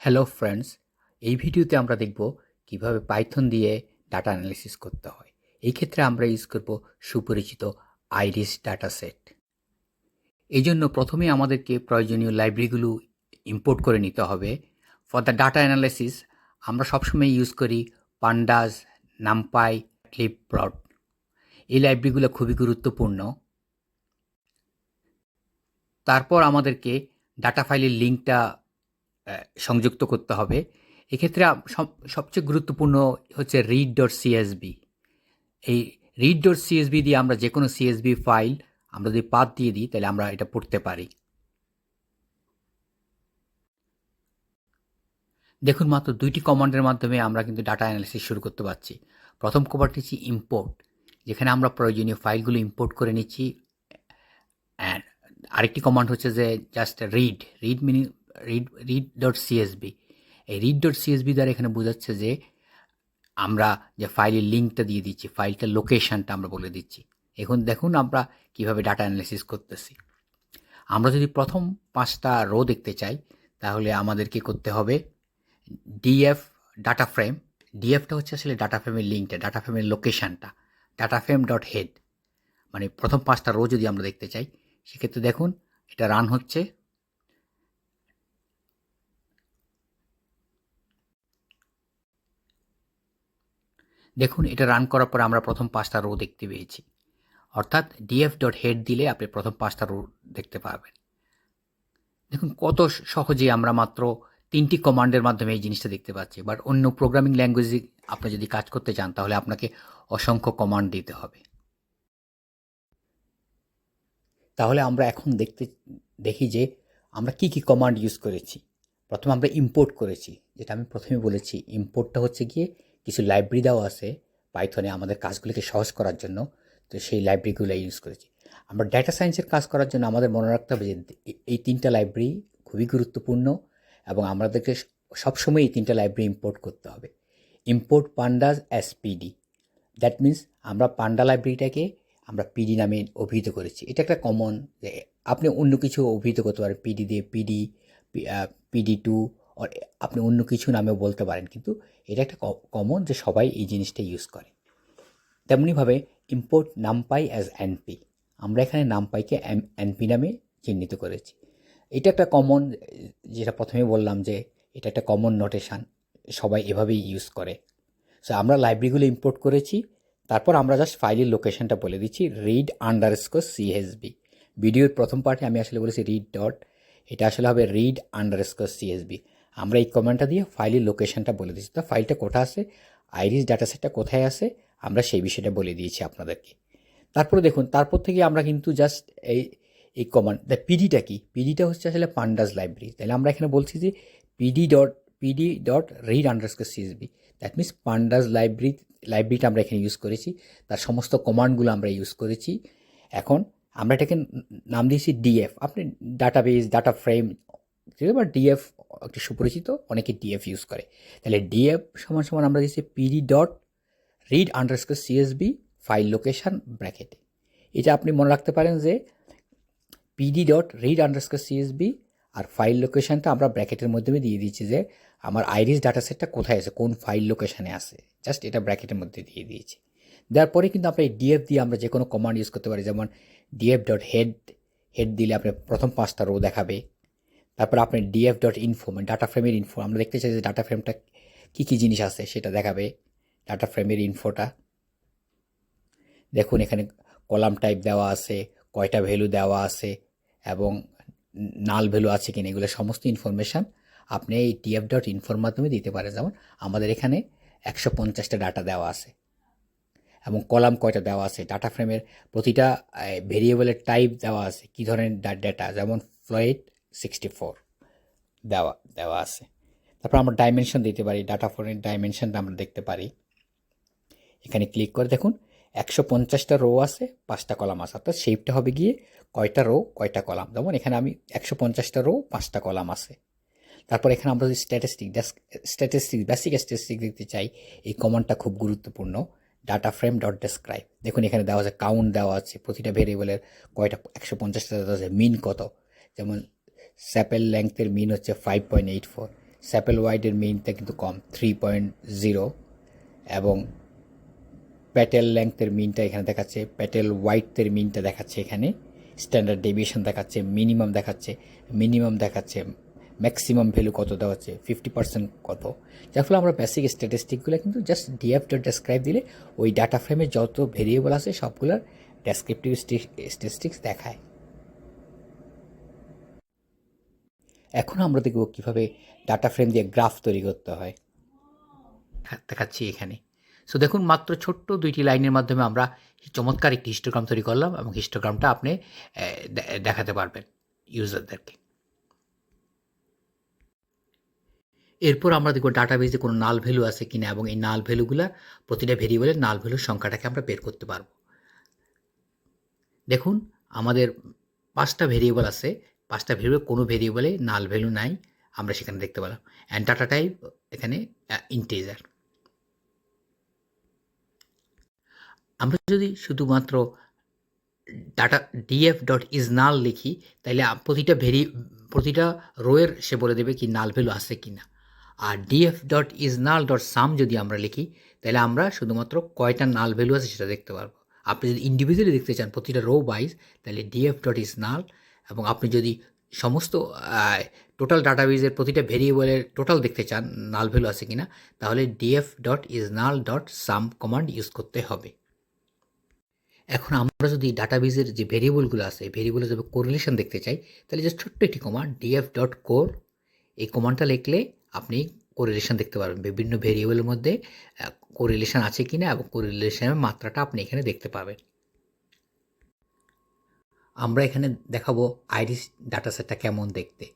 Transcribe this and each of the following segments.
Hello friends এই ভিডিওতে আমরা দেখব কীভাবে পাইথন দিয়ে ডাটা অ্যানালিসিস করতে হয়। এই ক্ষেত্রে আমরা ইউজ করব সুপরিচিত আইরিস ডাটা সেট এই জন্য প্রথমে আমাদেরকে প্রয়োজনীয় লাইব্রেরিগুলো ইম্পোর্ট করে নিতে হবে। ফর দ্য ডাটা অ্যানালিসিস আমরা সবসময় ইউজ করি পান্ডাস নামপাই ক্লিপপ্লট এই লাইব্রেরিগুলো খুবই গুরুত্বপূর্ণ। তারপর আমাদেরকে ডাটা ফাইলের লিঙ্কটা সংযুক্ত করতে হবে। এক্ষেত্রে সব- সবচেয়ে গুরুত্বপূর্ণ হচ্ছে রিড ডট সিএসবি এই রিড ডট সিএসবি দিয়ে আমরা যে কোনো সিএসবি ফাইল আমরা যদি পাথ দিয়ে দিই, তাহলে আমরা এটা পড়তে পারি। দেখুন, মাত্র দুইটি কমান্ডের মাধ্যমে আমরা কিন্তু ডাটা অ্যানালিসিস শুরু করতে পারছি। প্রথম কমান্ডটি হচ্ছে ইম্পোর্ট যেখানে আমরা প্রয়োজনীয় ফাইলগুলো ইম্পোর্ট করে নিচ্ছি। অ্যান্ড আরেকটি কমান্ড হচ্ছে যে just read read meaning read read dot CSV এই রিড ডট সিএসবি দ্বারা এখানে বোঝাচ্ছে যে আমরা যে ফাইলের লিঙ্কটা দিয়ে দিচ্ছি ফাইলটার লোকেশানটা আমরা বলে দিচ্ছি। এখন দেখুন আমরা কীভাবে ডাটা অ্যানালিসিস করতেছি। আমরা যদি প্রথম পাঁচটা রো দেখতে চাই, তাহলে আমাদেরকে করতে হবে? ডিএফ ডাটা ফ্রেম ডিএফটা হচ্ছে আসলে ডাটা ফ্রেমের লিঙ্কটা ডাটা ফ্রেমের লোকেশানটা ডাটা ফ্রেম ডট হেড মানে প্রথম পাঁচটা রো যদি আমরা দেখতে চাই, সেক্ষেত্রে দেখুন, এটা রান হচ্ছে দেখুন, এটা রান করার পর আমরা প্রথম পাঁচটা রো দেখতে পেয়েছি। অর্থাৎ ডিএফ ডট হেড দিলে আপনি প্রথম পাঁচটা রো দেখতে পাবেন দেখুন, কত সহজে আমরা মাত্র তিনটি কমান্ডের মাধ্যমে এই জিনিসটা দেখতে পাচ্ছি। বাট অন্য প্রোগ্রামিং ল্যাঙ্গুয়েজে আপনি যদি কাজ করতে চান, তাহলে আপনাকে অসংখ্য কমান্ড দিতে হবে। তাহলে আমরা এখন দেখতে, দেখি যে আমরা কি কি কমান্ড ইউজ করেছি। প্রথমে আমরা ইম্পোর্ট করেছি। যেটা আমি প্রথমে বলেছি ইম্পোর্টটা হচ্ছে গিয়ে কিছু লাইব্রেরি দেওয়া আছে পাইথনে আমাদের কাজগুলিকে সহজ করার জন্য। তো সেই লাইব্রেরিগুলো ইউজ করেছি। আমরা ডেটা সায়েন্সের কাজ করার জন্য আমাদের মনে রাখতে হবে যে এই তিনটা লাইব্রেরি খুবই গুরুত্বপূর্ণ এবং আমাদেরকে সবসময় এই তিনটা লাইব্রেরি ইম্পোর্ট করতে হবে। Import pandas PD that means আমরা পান্ডা লাইব্রেরিটাকে আমরা পিডি নামে অভিহিত করেছি। এটা একটা কমন যে আপনি অন্য কিছু অভিহিত করতে পারেন পিডি দিয়ে পিডি পিডি টু আপনি অন্য কিছু নামেও বলতে পারেন, কিন্তু এটা একটা কমন যে সবাই এই জিনিসটা ইউজ করে। তেমনিভাবে ইম্পোর্ট নামপাই অ্যাজ এনপি আমরা এখানে নামপাইকে এনপি নামে চিহ্নিত করেছি। এটা একটা কমন যেটা প্রথমে বললাম যে এটা একটা কমন নোটেশন সবাই এভাবেই ইউজ করে। সো আমরা লাইব্রেরিগুলো ইম্পোর্ট করেছি, তারপর আমরা জাস্ট ফাইলের লোকেশনটা বলে দিচ্ছি রিড আন্ডার স্কোর সিএসবি ভিডিওর প্রথম পার্টে আমি আসলে বলেছি রিড ডট এটা আসলে হবে রিড আন্ডার স্কোর সিএসবি আমরা এই কমান্ডটা দিয়ে ফাইলের লোকেশনটা বলে দিচ্ছি তো ফাইলটা কোথায় আছে? আইরিস ডাটা সেটটা কোথায় আছে? আমরা সেই বিষয়টা বলে দিয়েছি আপনাদেরকে। তারপরে দেখুন, তারপর থেকে আমরা কিন্তু জাস্ট এই এই কমান্ড দ্য পিডিটা কি? পিডিটা হচ্ছে আসলে পান্ডাস লাইব্রেরি তাহলে আমরা এখানে বলছি যে PD dot PD dot read underscore CSV that means pandas library লাইব্রেরিটা আমরা এখানে ইউজ করেছি। তার সমস্ত কমান্ডগুলো আমরা ইউজ করেছি। এখন আমরা এটাকে নাম দিয়েছি ডিএফ আপনি ডাটাবেস ডাটা ফ্রেম বা ডিএফ একটি সুপরিচিত, অনেকে ডিএফ ইউজ করে। তাহলে ডিএফ সমান সমান আমরা দিয়েছি PD dot read underscore CSV file location ব্র্যাকেটে এটা আপনি মনে রাখতে পারেন যে PD dot read underscore CSV আর ফাইল লোকেশানটা আমরা ব্র্যাকেটের মাধ্যমে দিয়ে দিচ্ছি যে আমার আইরিস ডাটা সেটটা কোথায় আছে, কোন ফাইল লোকেশানে আছে। জাস্ট এটা ব্র্যাকেটের মধ্যে দিয়ে দিয়েছি। দেওয়ার পরে কিন্তু আমরা এই ডিএফ দিয়ে আমরা যে কোনো কমান্ড ইউজ করতে পারি, যেমন ডিএফ ডট হেড হেড দিলে আপনি প্রথম পাঁচটা রো দেখাবে। তারপর আপনি ডিএফ ডট ইনফো মানে ডাটা ফ্রেমের ইনফো আমরা দেখতে চাই যে ডাটা ফ্রেমটা কী কী জিনিস আছে, সেটা দেখাবে ডাটা ফ্রেমের ইনফোটা দেখুন, এখানে কলাম টাইপ দেওয়া আছে, কয়টা ভ্যালু দেওয়া আছে, এবং নাল ভ্যালু আছে কিনা, এগুলো সমস্ত ইনফরমেশান আপনি এই টিএফ ডট ইনফোর মাধ্যমে দিতে পারেন। যেমন আমাদের এখানে একশো পঞ্চাশটা ডাটা দেওয়া আছে, এবং কলাম কয়টা দেওয়া আছে ডাটা ফ্রেমের প্রতিটা ভেরিয়েবলের টাইপ দেওয়া আছে, কী ধরনের ডাটা যেমন ফ্লোয়েড সিক্সটি ফোর দেওয়া দেওয়া আছে। তারপর আমরা ডাইমেনশন দিতে পারি ডাটা ফোনের ডাইমেনশনটা আমরা দেখতে পারি। এখানে ক্লিক করে দেখুন, একশো পঞ্চাশটা রো আছে, পাঁচটা কলাম আছে। অর্থাৎ শেপটা হবে গিয়ে কয়টা রো কয়টা কলাম যেমন এখানে আমি একশো পঞ্চাশটা রো পাঁচটা কলাম আছে। তারপর এখানে আমরা যদি স্ট্যাটিস্টিক স্ট্যাটিস্টিক বেসিক স্ট্যাটিস্টিক দেখতে চাই, এই কমান্ডটা খুব গুরুত্বপূর্ণ। ডাটা ফ্রেম ডট ডেসক্রাইব দেখুন এখানে দেওয়া আছে কাউন্ট দেওয়া আছে, প্রতিটা ভেরিয়েবলের কয়টা, একশো পঞ্চাশটা দেওয়া আছে মিন কত। যেমন স্যাপেল লেংথের মিন হচ্ছে five point eight four sepal ওয়াইডের মিনটা কিন্তু কম থ্রি পয়েন্ট জিরো এবং প্যাটেল লেংথের মিনটা এখানে দেখাচ্ছে, প্যাটেল হোয়াইটের মিনটা দেখাচ্ছে এখানে। স্ট্যান্ডার্ড ডেভিয়েশন দেখাচ্ছে, মিনিমাম দেখাচ্ছে মিনিমাম দেখাচ্ছে, ম্যাক্সিমাম ভ্যালু কত দেওয়া হচ্ছে ফিফটি পার্সেন্ট কত। যার ফলে আমরা বেসিক স্ট্যাটিস্টিকগুলো কিন্তু জাস্ট ডিএফ ডট ডেসক্রাইব দিলে ওই ডাটা ফ্রেমে যত ভেরিয়েবল আছে সবগুলোর ডেসক্রিপটিভ স্ট্যাটিস্টিক্স দেখায়। এখন আমরা দেখব কীভাবে ডাটা ফ্রেম দিয়ে গ্রাফ তৈরি করতে হয়। দেখাচ্ছি এখানে। সো দেখুন, মাত্র ছোট্ট দুইটি লাইনের মাধ্যমে আমরা চমৎকার একটি হিস্টোগ্রাম তৈরি করলাম এবং হিস্টোগ্রামটা আপনি দেখাতে পারবেন ইউজারদেরকে এরপর আমরা দেখব ডাটাবেজে কোনো নাল ভ্যালু আছে কিনা এবং এই নাল ভ্যালুগুলা প্রতিটা ভেরিয়েবলের নাল ভ্যালুর সংখ্যাটাকে আমরা বের করতে পারব। দেখুন, আমাদের পাঁচটা ভেরিয়েবল আছে। পাঁচটা ভেরিয়েবল, কোনো ভেরিয়েবলে নাল ভ্যালু নাই, আমরা সেখানে দেখতে পেলাম। অ্যান্ড ডাটা টাইপ এখানে ইন্টেজার আমরা যদি শুধুমাত্র data DF dot is null লিখি তাহলে প্রতিটা ভেরি, প্রতিটা রোয়ের সে বলে দেবে কি নাল ভ্যালু আছে কি না। আর DF dot is null dot sum যদি আমরা লিখি তাহলে আমরা শুধুমাত্র কয়টা নাল ভ্যালু আছে সেটা দেখতে পারব। আপনি যদি ইন্ডিভিজুয়ালি দেখতে চান প্রতিটা রো ওয়াইজ তাহলে ডিএফ ডট ইজ নাল এবং আপনি যদি সমস্ত টোটাল ডাটাবেজের প্রতিটা ভেরিয়েবলের টোটাল দেখতে চান নাল ভ্যালু আছে কি না তাহলে DF dot is null dot sum command use করতে হবে। এখন আমরা যদি ডাটাবেজের যে ভেরিয়েবলগুলো আছে ভেরিয়েবলের যদি কোরিলেশন দেখতে চাই, তাহলে জাস্ট ছোট্ট একটি কমান্ড ডিএফ ডট কোর এই কমান্ডটা লিখলে আপনি কোরিলেশন দেখতে পারবেন। বিভিন্ন ভেরিয়েবলের মধ্যে কোরিলেশন আছে কি না এবং কোরিলেশনের মাত্রাটা আপনি এখানে দেখতে পাবেন। আমরা এখানে দেখাবো আইরিস ডাটা সেটটা কেমন দেখতে।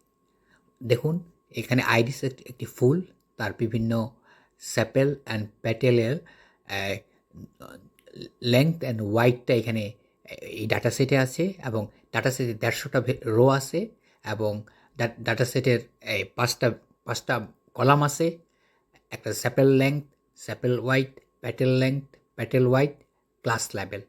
দেখুন, এখানে আইরিস একটি ফুল, তার বিভিন্ন স্যাপেল অ্যান্ড প্যাটেলের লেংথ অ্যান্ড ওয়াইডটা এখানে এই ডাটা সেটে আছে এবং ডাটা সেটে দেড়শোটা রো আছে এবং ডাটা সেটের পাঁচটা পাঁচটা কলাম আছে। একটা sepal length sepal wide petal length petal wide class level